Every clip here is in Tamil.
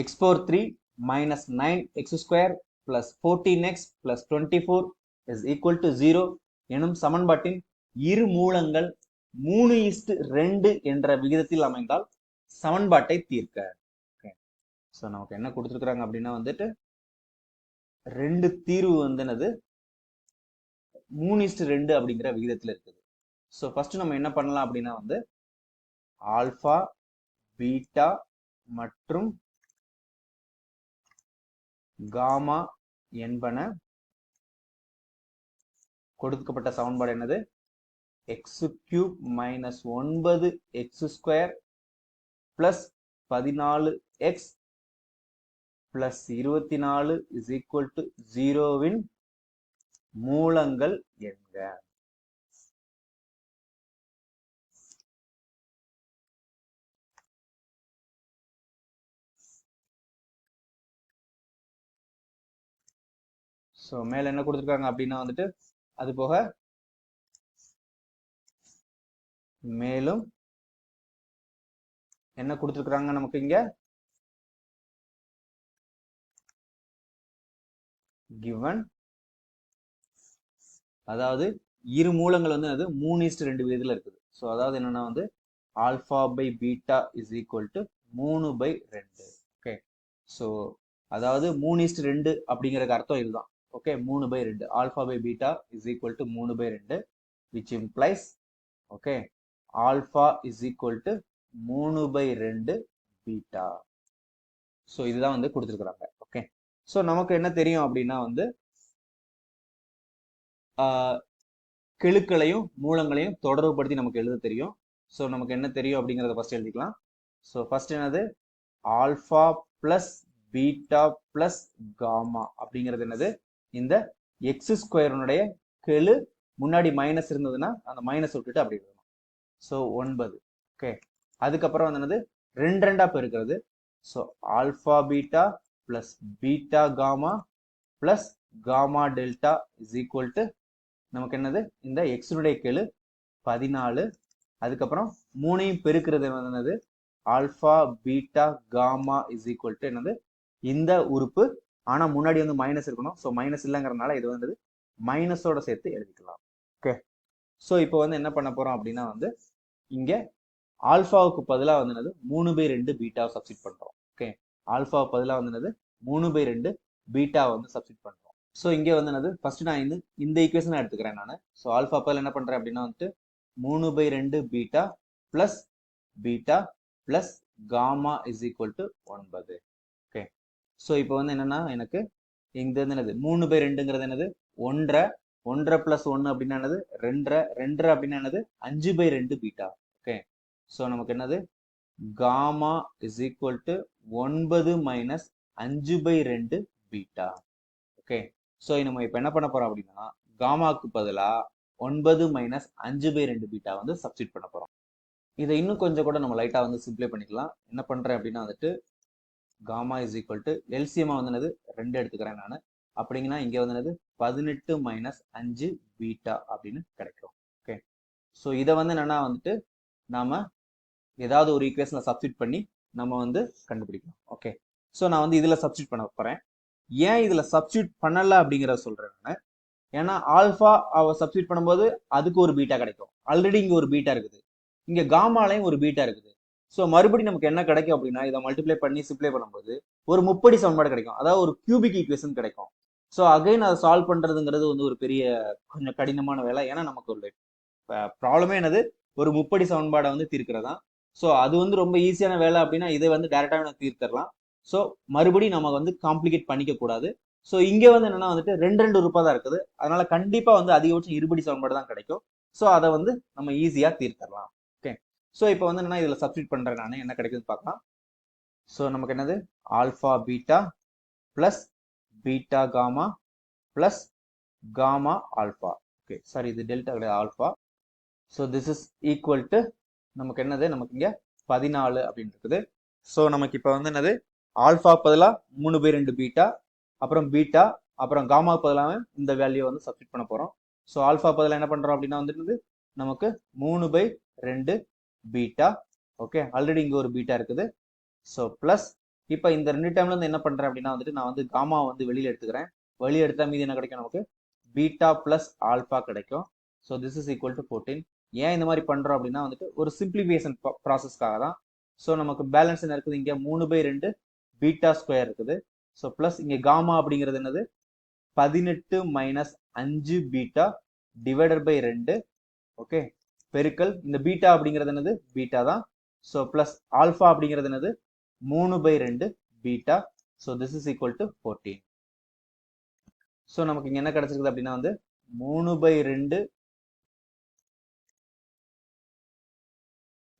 X power three minus nine x square plus fourteen x plus twenty four is equal to zero எனும் சமன்பாட்டின் இரு மூலங்கள் மூணு இஸ்டு ரெண்டு என்ற விகிதத்தில் அமைந்தால் சமன்பாட்டை தீர்க்க. ஸோ நமக்கு என்ன கொடுத்துருக்குறாங்க அப்படின்னா வந்துட்டு ரெண்டு தீர்வு வந்து என்னது? மூணு இஸ்டு ரெண்டு அப்படிங்கிற விகிதத்தில் இருக்குது. ஸோ ஃபர்ஸ்ட் நம்ம என்ன பண்ணலாம் அப்படின்னா வந்து ஆல்ஃபா பீட்டா மற்றும் காமா என்பன கொடுக்கப்பட்ட சமன்பாடு என்னது? எக்ஸ் கியூப் மைனஸ் ஒன்பது எக்ஸ் ஸ்கொயர் பிளஸ் பதினாலு எக்ஸ் பிளஸ் இருபத்தி நாலு இஸ் ஈக்குவல் டு ஜீரோவின் மூலங்கள் என்க. ஸோ மேல என்ன கொடுத்துருக்காங்க அப்படின்னா வந்துட்டு அது போக மேலும் என்ன கொடுத்துருக்குறாங்க நமக்கு இங்க? கிவன் அதாவது இரு மூலங்கள் வந்து அது மூணு இஸ்ட் ரெண்டு விதத்துல இருக்குது. ஸோ அதாவது என்னன்னா வந்து alpha by beta is equal to மூணு பை ரெண்டு. ஓகே ஸோ அதாவது மூணு இஸ்ட் ரெண்டு அப்படிங்கிறதுக்கு அர்த்தம் இதுதான். ஓகே மூணு பை ரெண்டு. Alpha by beta is equal to மூணு பை ரெண்டு which implies okay alpha is equal to மூணு பை ரெண்டு பீட்டா ஸோ இதுதான் வந்து கொடுத்துருக்குறாங்க ஓகே ஸோ நமக்கு என்ன தெரியும் அப்படின்னா வந்து கெழுக்களையும் மூலங்களையும் தொடர்புபடுத்தி நமக்கு எழுத தெரியும். ஸோ நமக்கு என்ன தெரியும் அப்படிங்கிறத ஃபர்ஸ்ட் எழுதிக்கலாம். ஸோ ஃபர்ஸ்ட் என்னது? Alpha plus beta plus gamma அப்படிங்கிறது என்னது? இந்த எக்ஸ் ஸ்கொயருனுடைய கெழு முன்னாடி மைனஸ் இருந்ததுன்னா அந்த மைனஸ் விட்டுட்டு அப்படி எழுதணும் ஸோ ஒன்பது. ஓகே அதுக்கப்புறம் வந்து என்னது? ரெண்டு ரெண்டா பெருக்கிறது. So alpha beta plus beta gamma plus gamma delta is equal to நமக்கு என்னது? இந்த எக்ஸனுடைய கெழு பதினாலு. அதுக்கப்புறம் மூணையும் பெருக்கிறது என்னது? Alpha beta gamma is equal to என்னது? இந்த உறுப்பு ஆனால் முன்னாடி வந்து மைனஸ் இருக்கணும். ஸோ மைனஸ் இல்லைங்கிறதுனால இது வந்து மைனஸோட சேர்த்து எழுதிக்கலாம். ஓகே ஸோ இப்போ வந்து என்ன பண்ண போகிறோம் அப்படின்னா வந்து இங்கே ஆல்ஃபாவுக்கு பதிலாக வந்து மூணு பை ரெண்டு பீட்டாவை சப்ஸ்டிட் பண்ணுறோம் ஓகே ஆல்ஃபாவுக்கு பதிலாக வந்து மூணு பை ரெண்டு பீட்டா வந்து சப்ஸ்டிட் பண்ணுறோம் ஸோ இங்கே வந்து என்னது? ஃபர்ஸ்ட் நான் இந்த இந்த ஈக்குவேஷன் எடுத்துக்கிறேன் நான். ஸோ ஆல்ஃபா பதில் என்ன பண்ணுறேன் அப்படின்னா வந்துட்டு மூணு பை ரெண்டு beta plus beta plus gamma is equal to ஒன்பது. ஸோ இப்போ வந்து என்னன்னா எனக்கு இந்த வந்து என்னது? மூணு பை ரெண்டுங்கிறது என்னது? ஒன்றரை. ஒன்றரை பிளஸ் ஒன்று அப்படின்னா என்னது? ரெண்டரை. ரெண்டரை அப்படின்னா என்னது? அஞ்சு பை ரெண்டு பீட்டா. ஓகே ஸோ நமக்கு என்னது? காமா இஸ் ஈக்குவல் டு ஒன்பது மைனஸ் அஞ்சு பை ரெண்டு பீட்டா. ஓகே ஸோ நம்ம இப்போ என்ன பண்ண போறோம் அப்படின்னா காமாக்கு பதிலாக ஒன்பது மைனஸ் அஞ்சு பை ரெண்டு பீட்டா வந்து சப்ஸ்டிட் பண்ண போறோம். இதை இன்னும் கொஞ்சம் கூட நம்ம லைட்டாக வந்து சிம்ப்ளை பண்ணிக்கலாம். என்ன பண்ணுறேன் அப்படின்னா வந்துட்டு காமா இஸ் ஈக்குவல் டு எல்சிஎம்மா வந்து ரெண்டு எடுத்துக்கிறேன் நான். அப்படிங்கன்னா இங்கே வந்து பதினெட்டு மைனஸ் அஞ்சு பீட்டா அப்படின்னு கிடைக்கும். ஓகே ஸோ இதை வந்து என்னன்னா வந்துட்டு நாம ஏதாவது ஒரு ஈக்குவேஷனில் சப்ஸ்டியூட் பண்ணி நம்ம வந்து கண்டுபிடிக்கலாம். ஓகே ஸோ நான் வந்து இதில் சப்ஸ்டிட் பண்ண போகிறேன் ஏன் இதில் சப்ஸ்டியூட் பண்ணல அப்படிங்கிறத சொல்கிறேன் நான். ஏன்னா ஆல்ஃபா அவ சப்ஸ்டியூட் பண்ணும்போது அதுக்கு ஒரு பீட்டா கிடைக்கும். ஆல்ரெடி இங்கே ஒரு பீட்டா இருக்குது. இங்கே காமாலையும் ஒரு பீட்டா இருக்குது. ஸோ மறுபடியும் நமக்கு என்ன கிடைக்கும் அப்படின்னா இதை மல்டிப்ளை பண்ணி சிப்ளை பண்ணும்போது ஒரு முப்படி சமன்பாடு கிடைக்கும். அதாவது ஒரு கியூபிக் ஈக்குவேஷன் கிடைக்கும். ஸோ அகைன் அதை சால்வ் பண்ணுறதுங்கிறது வந்து ஒரு பெரிய கொஞ்சம் கடினமான வேலை. ஏன்னா நமக்கு ஒரு ப்ராப்ளமே என்னது? ஒரு முப்படி சமன்பாடை வந்து தீர்க்கிறதா? ஸோ அது வந்து ரொம்ப ஈஸியான வேலை அப்படின்னா இதை வந்து டேரெக்டாக தீர்த்தரலாம் ஸோ மறுபடியும் நம்ம வந்து காம்ப்ளிகேட் பண்ணிக்க கூடாது ஸோ இங்கே வந்து என்னன்னா வந்துட்டு ரெண்டு ரெண்டு உறுப்பாக தான் இருக்குது. அதனால கண்டிப்பாக வந்து அதிகபட்சம் இருபடி சமன்பாடு தான் கிடைக்கும். ஸோ அதை வந்து நம்ம ஈஸியாக தீர்த்தரலாம் ஸோ இப்போ வந்து என்னன்னா இதில் சப்ஸ்டியூட் பண்ணுறேன் நான் என்ன கிடைக்குதுன்னு பார்க்கலாம். ஸோ நமக்கு என்னது? Alpha beta plus beta gamma plus gamma alpha okay sorry இது டெல்டா கிடையாது alpha so this is equal to நமக்கு என்னது? நமக்கு இங்கே பதினாலு அப்படின்னு இருக்குது. ஸோ நமக்கு இப்போ வந்து என்னது? ஆல்ஃபா பதிலாக மூணு பை ரெண்டு பீட்டா அப்புறம் பீட்டா அப்புறம் காமா பதிலாக இந்த வேல்யூ வந்து சப்ஸ்டிட் பண்ண போகிறோம் ஸோ ஆல்ஃபா பதிலாக என்ன பண்ணுறோம் அப்படின்னா வந்துட்டு நமக்கு மூணு பை ரெண்டு பீட்டா ஓகே ஆல்ரெடி இங்கே ஒரு பீட்டா இருக்குது. ஸோ ப்ளஸ் இப்போ இந்த ரெண்டு டைம்ல இருந்து என்ன பண்றேன் அப்படின்னா வந்துட்டு நான் வந்து காமா வந்து வெளியில எடுத்துக்கிறேன். வெளியே எடுத்தா மீதி என்ன கிடைக்கும் நமக்கு? பீட்டா பிளஸ் ஆல்பா கிடைக்கும். So this is equal to fourteen ஏன் இந்த மாதிரி பண்றோம் அப்படின்னா வந்துட்டு ஒரு சிம்பிளிஃபிகேஷன் ப்ராசஸ்க்காக தான். ஸோ நமக்கு பேலன்ஸ் என்ன இருக்குது? இங்கே மூணு பை ரெண்டு பீட்டா ஸ்கொயர் இருக்குது. ஸோ ப்ளஸ் இங்கே காமா அப்படிங்கிறது என்னது? பதினெட்டு மைனஸ் அஞ்சு பீட்டா டிவைடட் பை ரெண்டு. ஓகே பெருக்கல் இந்த பீட்டா அப்படிங்கிறது என்னது? பீட்டா தான். ஸோ ப்ளஸ் ஆல்ஃபா அப்படிங்கிறது என்னது? மூணு பை ரெண்டு beta. So this is equal to fourteen so நமக்கு இங்கே என்ன கிடைச்சிருக்குது அப்படின்னா வந்து மூணு பை ரெண்டு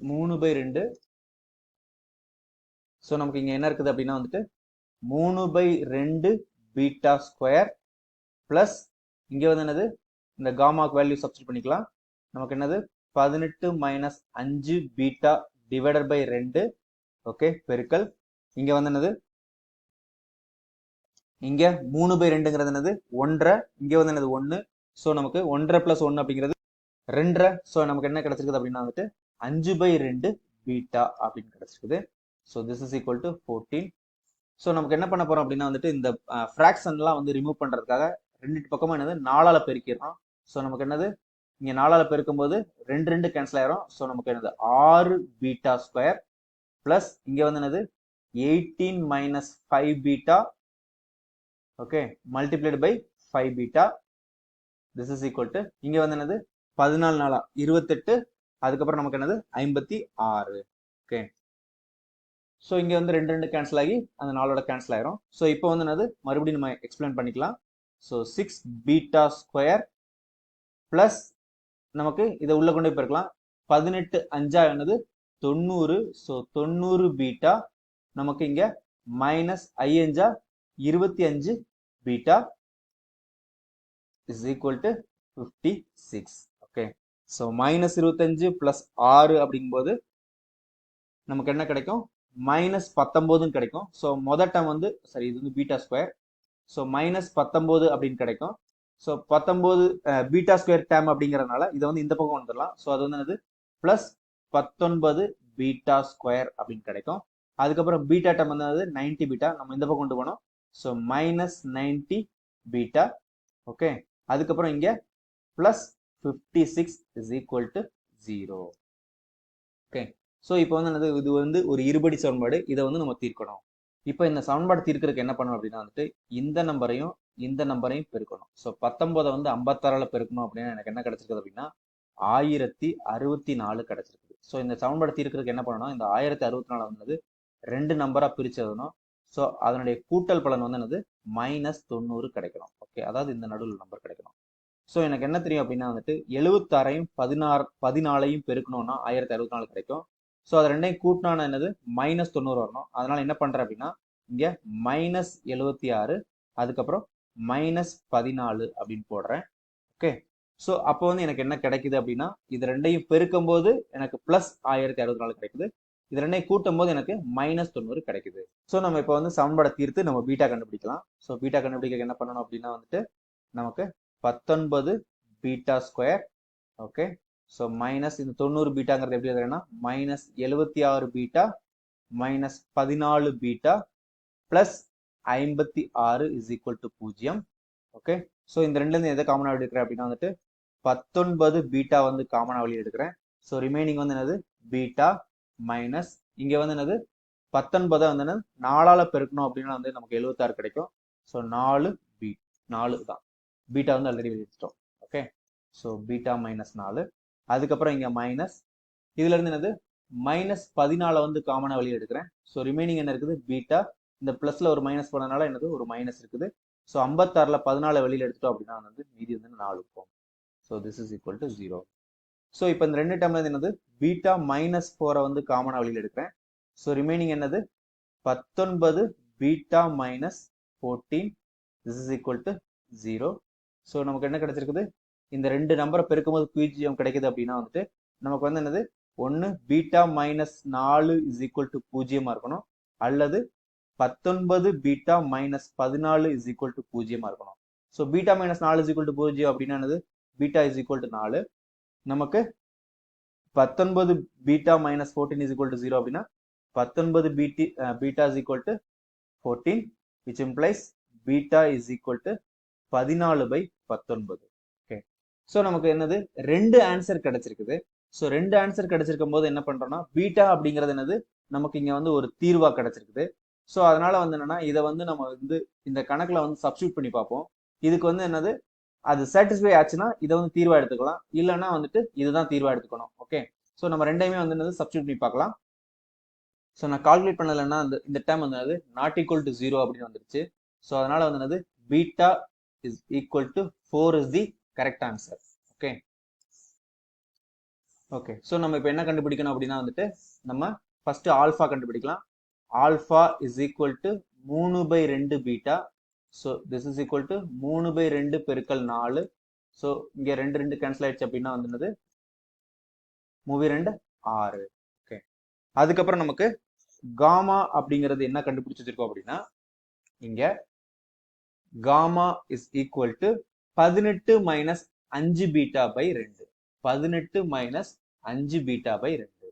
மூணு பை ரெண்டு. ஸோ நமக்கு இங்கே என்ன இருக்குது அப்படின்னா வந்துட்டு மூணு பை ரெண்டு பீட்டா ஸ்கொயர் ப்ளஸ் இங்கே வந்து என்னது? இந்த காமாக்கு வேல்யூ சப்ஸ்டிட் பண்ணிக்கலாம். நமக்கு என்னது? பதினெட்டு மைனஸ் அஞ்சு பீட்டா டிவைடட் பை ரெண்டு. ஓகே பெருக்கல். இங்கே வந்து என்னது? இங்க மூணு பை ரெண்டுங்கிறது என்னது? ஒன்றரை. இங்க வந்து என்னது? ஒன்று ஸோ நமக்கு ஒன்றரை பிளஸ் ஒன்று அப்படிங்கிறது ரெண்டரை. ஸோ நமக்கு என்ன கிடைச்சிருக்குது அப்படின்னா வந்துட்டு அஞ்சு பை ரெண்டு பீட்டா அப்படின்னு கிடைச்சிருக்குது. So this is equal to fourteen so நமக்கு என்ன பண்ண போறோம் அப்படின்னா வந்துட்டு இந்த ஃப்ராக்ஷன்லாம் வந்து ரிமூவ் பண்றதுக்காக ரெண்டு பக்கமும் என்னது? நாலால பெருக்கிடுறோம். ஸோ நமக்கு என்னது? இங்க நாலால பெருக்கும் போது ரெண்டு ரெண்டு கேன்சல் ஆயிரும். ஸோ நமக்கு என்னது? ஆறு பீட்டா ஸ்கொயர் பிளஸ் இங்க வந்து என்னது? Eighteen minus five beta okay multiplied by five beta this is equal to இங்க வந்து என்னது? பதினாலு நாளா இருபத்தெட்டு அதுக்கப்புறம் நமக்கு என்னது? ஐம்பத்தி ஆறு. ஓகே ஸோ இங்கே வந்து ரெண்டு ரெண்டு கேன்சல் ஆகி அந்த நாளோட கேன்சல் ஆயிரும். ஸோ இப்போ வந்து என்னது? மறுபடியும் நம்ம எக்ஸ்பிளைன் பண்ணிக்கலாம். So six beta square plus நமக்கு இதை உள்ள கொண்டு போய் பெருக்கலாம். பதினெட்டு அஞ்சா என்னது? தொண்ணூறு. ஸோ தொண்ணூறு பீட்டா நமக்கு இங்க மைனஸ் ஐயஞ்சா இருபத்தி அஞ்சு beta is equal to fifty six okay so minus இருபத்தஞ்சு பிளஸ் ஆறு அப்படிங்கும்போது நமக்கு என்ன கிடைக்கும்? மைனஸ் பத்தொம்போதுன்னு கிடைக்கும். ஸோ மொதல் டைம் வந்து சரி இது வந்து பீட்டா ஸ்கொயர் ஸோ மைனஸ் பத்தொம்போது அப்படின்னு கிடைக்கும். ஸோ பத்தொம்போது பீட்டா ஸ்கொயர் டேம் அப்படிங்கிறதுனால இதை வந்து இந்த பக்கம் வந்துடலாம். ஸோ அது வந்து என்னது? ப்ளஸ் பத்தொன்பது பீட்டா ஸ்கொயர் அப்படின்னு கிடைக்கும். அதுக்கப்புறம் பீட்டா டேம் வந்து நைன்டி பீட்டா நம்ம இந்த பக்கம் கொண்டு போனோம். So minus ninety beta okay அதுக்கப்புறம் இங்கே plus fifty six is equal to zero okay so இப்போ வந்து என்னது? இது வந்து ஒரு இருபடி சமன்பாடு. இதை வந்து நம்ம தீர்க்கணும். இப்போ இந்த சமன்பாடு தீர்க்கறதுக்கு என்ன பண்ணணும் அப்படின்னா வந்துட்டு இந்த நம்பரையும் இந்த நம்பரையும் பெருக்கணும். ஸோ பத்தொன்பதை வந்து ஐம்பத்தாறில் பெருக்கணும் அப்படின்னா எனக்கு என்ன கிடைச்சிருக்குது அப்படின்னா ஆயிரத்தி அறுபத்தி நாலு கிடைச்சிருக்குது. ஸோ இந்த சமன்பாடு தீர்க்கறதுக்கு என்ன பண்ணணும்? இந்த ஆயிரத்தி அறுபத்தி நாலு வந்து ரெண்டு நம்பராக பிரிச்சு ஸோ அதனுடைய கூட்டல் பலன் வந்து என்னது? மைனஸ் தொண்ணூறு கிடைக்கணும். ஓகே அதாவது இந்த நடுவில் நம்பர் கிடைக்கணும். ஸோ எனக்கு என்ன தெரியும் அப்படின்னா வந்துட்டு எழுபத்தாறையும் பதினாறு பதினாலையும் பெருக்கணும்னா ஆயிரத்தி அறுபத்தி நாலு கிடைக்கும். ஸோ அது ரெண்டையும் கூட்டினான என்னது? மைனஸ் தொண்ணூறு வரணும். அதனால என்ன பண்ணுறேன் அப்படின்னா இங்க மைனஸ் எழுபத்தி ஆறு அதுக்கப்புறம் மைனஸ் பதினாலு அப்படின்னு போடுறேன். ஓகே ஸோ அப்போ வந்து எனக்கு என்ன கிடைக்குது அப்படின்னா இது ரெண்டையும் பெருக்கும் போது எனக்கு பிளஸ் ஆயிரத்தி அறுபத்தி நாலு கிடைக்குது. இது ரெண்டையும் கூட்டும் போது எனக்கு மைனஸ் தொண்ணூறு கிடைக்குது. ஸோ நம்ம இப்போ வந்து சமன்பாடை தீர்த்து நம்ம பீட்டா கண்டுபிடிக்கலாம். ஸோ பீட்டா கண்டுபிடிக்க என்ன பண்ணணும் அப்படின்னா வந்துட்டு நமக்கு பத்தொன்பது beta square okay so minus இந்த தொண்ணூறு பீட்டாங்கிறது எப்படி எழுதுறேன்னா மைனஸ் எழுபத்தி ஆறு பீட்டா மைனஸ் பதினாலு பீட்டா பிளஸ் ஐம்பத்தி ஆறு இஸ் ஈக்குவல் டு பூஜ்ஜியம். ஓகே ஸோ இந்த ரெண்டுலேருந்து எதை காமனாக எடுக்கிறேன் அப்படின்னா வந்துட்டு பத்தொன்பது பீட்டா வந்து காமனாக வெளியே எடுக்கிறேன். ஸோ ரிமைனிங் வந்து என்னது? பீட்டா மைனஸ் இங்கே வந்து என்னது? பத்தொன்பதை வந்து என்னது நாலால் பெருக்கணும் அப்படின்னா வந்து நமக்கு எழுபத்தாறு கிடைக்கும். ஸோ நாலு பீ நாலு தான். பீட்டா வந்து ஆல்ரெடி வெளியிட்டோம் ஓகே ஸோ பீட்டா மைனஸ் நாலு. அதுக்கப்புறம் இங்கே மைனஸ் இதுல இருந்து என்னது? மைனஸ் பதினாலை வந்து காமனாக வெளியே எடுக்கிறேன். ஸோ ரிமைனிங் என்ன இருக்குது? பீட்டா இந்த பிளஸ்ல ஒரு மைனஸ் போனதுனால என்னது? ஒரு மைனஸ் இருக்குது. ஸோ ஐம்பத்தாறில் பதினாலு வெளியில் எடுத்துட்டோம் அப்படின்னா வந்து மீதி வந்து நாலு இருக்கும் so this is equal to zero so இப்போ இந்த ரெண்டு டைம்ல என்னது? பீட்டா மைனஸ் ஃபோரை வந்து காமனாக வெளியில் எடுக்கிறேன். ஸோ ரிமைனிங் என்னது? பத்தொன்பது beta minus fourteen this is equal to zero so நமக்கு என்ன கிடைச்சிருக்குது? இந்த ரெண்டு நம்பரை பெருக்கும்போது பூஜ்ஜியம் கிடைக்குது அப்படின்னா வந்துட்டு நமக்கு வந்து என்னது? ஒன்று பீட்டா மைனஸ் நாலு இஸ் ஈக்குவல் டு பூஜ்ஜியமாக இருக்கணும். அல்லது பத்தொன்பது பீட்டா மைனஸ் பதினாலு இஸ் ஈக்குவல் டு பூஜ்ஜியமாக இருக்கணும். ஸோ பீட்டா மைனஸ் நாலு இஸ் ஈக்குவல் டு பூஜ்ஜியம் அப்படின்னா என்னது? பீட்டா இஸ் ஈக்குவல் டு நாலு. நமக்கு பத்தொன்பது beta minus fourteen is equal to zero அப்படின்னா பத்தொன்பது பிடி beta is equal to fourteen which implies beta is equal to பதினாலு பை பத்தொன்பது. ஸோ நமக்கு என்னது? ரெண்டு ஆன்சர் கிடைச்சிருக்குது. ஸோ ரெண்டு ஆன்சர் கிடைச்சிருக்கும் போது என்ன பண்றோம்னா பீட்டா அப்படிங்கிறது என்னது? நமக்கு இங்க வந்து ஒரு தீர்வா கிடைச்சிருக்குது. ஸோ அதனால வந்து என்னன்னா இதை வந்து நம்ம வந்து இந்த கணக்குல வந்து சப்ஸ்டியூட் பண்ணி பார்ப்போம். இதுக்கு வந்து என்னது? அது சாட்டிஸ்ஃபை ஆச்சுன்னா இதை வந்து தீர்வா எடுத்துக்கலாம். இல்லைன்னா வந்துட்டு இதுதான் தீர்வா எடுத்துக்கணும். ஓகே ஸோ நம்ம ரெண்டையுமே வந்து என்னது? சப்ஸ்டியூட் பண்ணி பார்க்கலாம். ஸோ நான் கால்குலேட் பண்ணலைன்னா அந்த இந்த டைம் வந்து என்னது? நாட் ஈக்குவல் டு ஜீரோ அப்படின்னு வந்துருச்சு. ஸோ அதனால வந்து என்னது? Beta is equal to four is the correct answer okay okay so நம்ம இப்போ என்ன கண்டுபிடிக்கணும் அப்படின்னா வந்துட்டு நம்ம ஃபர்ஸ்ட் ஆல்ஃபா கண்டுபிடிக்கலாம். ஆல்ஃபா இஸ் ஈக்குவல் டு மூணு பை ரெண்டு beta so this is equal to மூணு பை ரெண்டு பெருக்கல் நாலு. ஸோ இங்கே ரெண்டு ரெண்டு கேன்சல் ஆயிடுச்சு அப்படின்னா வந்து மூவி ரெண்டு ஆறு. ஓகே அதுக்கப்புறம் நமக்கு காமா அப்படிங்கிறது என்ன கண்டுபிடிச்சு வச்சிருக்கோம் அப்படின்னா இங்க காமா இஸ் ஈக்குவல் டு பதினெட்டு மைனஸ் அஞ்சு பீட்டா பை ரெண்டு. பதினெட்டு மைனஸ் அஞ்சு பீட்டா பை ரெண்டு.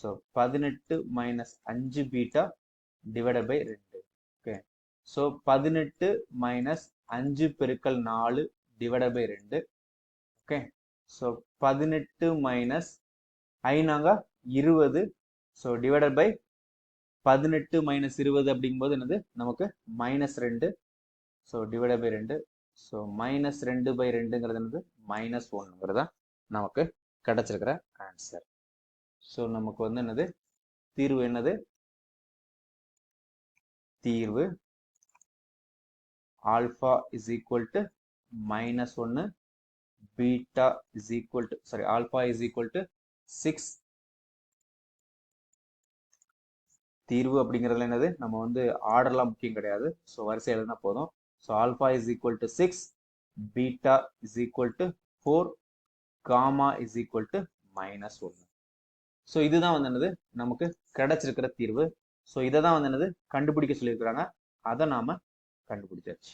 ஸோ பதினெட்டு மைனஸ் அஞ்சு பீட்டா டிவைடட் பை ரெண்டு. ஓகே ஸோ பதினெட்டு மைனஸ் அஞ்சு பெருக்கல் நாலு டிவைடட் பை ரெண்டு. ஓகே ஸோ பதினெட்டு மைனஸ் ஐநாங்க இருபது. ஸோ டிவைடட் பை பதினெட்டு மைனஸ் இருபது அப்படிங்கும்போது என்னது? நமக்கு மைனஸ் ரெண்டு. ஸோ டிவைடட் பை ரெண்டு. ஸோ மைனஸ் ரெண்டு பை ரெண்டுங்கிறது என்னது? மைனஸ் ஒன்னுங்கிறதா நமக்கு கிடைச்சிருக்கிற ஆன்சர் ஸோ நமக்கு வந்து என்னது? தீர்வு என்னது? தீர்வு alpha is equal to minus ஒன்று beta is equal to sorry alpha is equal to six தீர்வு அப்படிங்கிறதுல என்னது? நம்ம வந்து ஆர்டர்லாம் முக்கியம் கிடையாது. ஸோ வரிசை எழுதுனா போதும். So alpha is equal to six beta is equal to four gamma is equal to minus ஒன்று ஸோ இதுதான் வந்து என்னது? நமக்கு கிடைச்சிருக்கிற தீர்வு. ஸோ இதை தான் வந்து என்னது? கண்டுபிடிக்க சொல்லியிருக்கிறாங்க. அதை நாம கண்டுபிடிச்சாச்சு.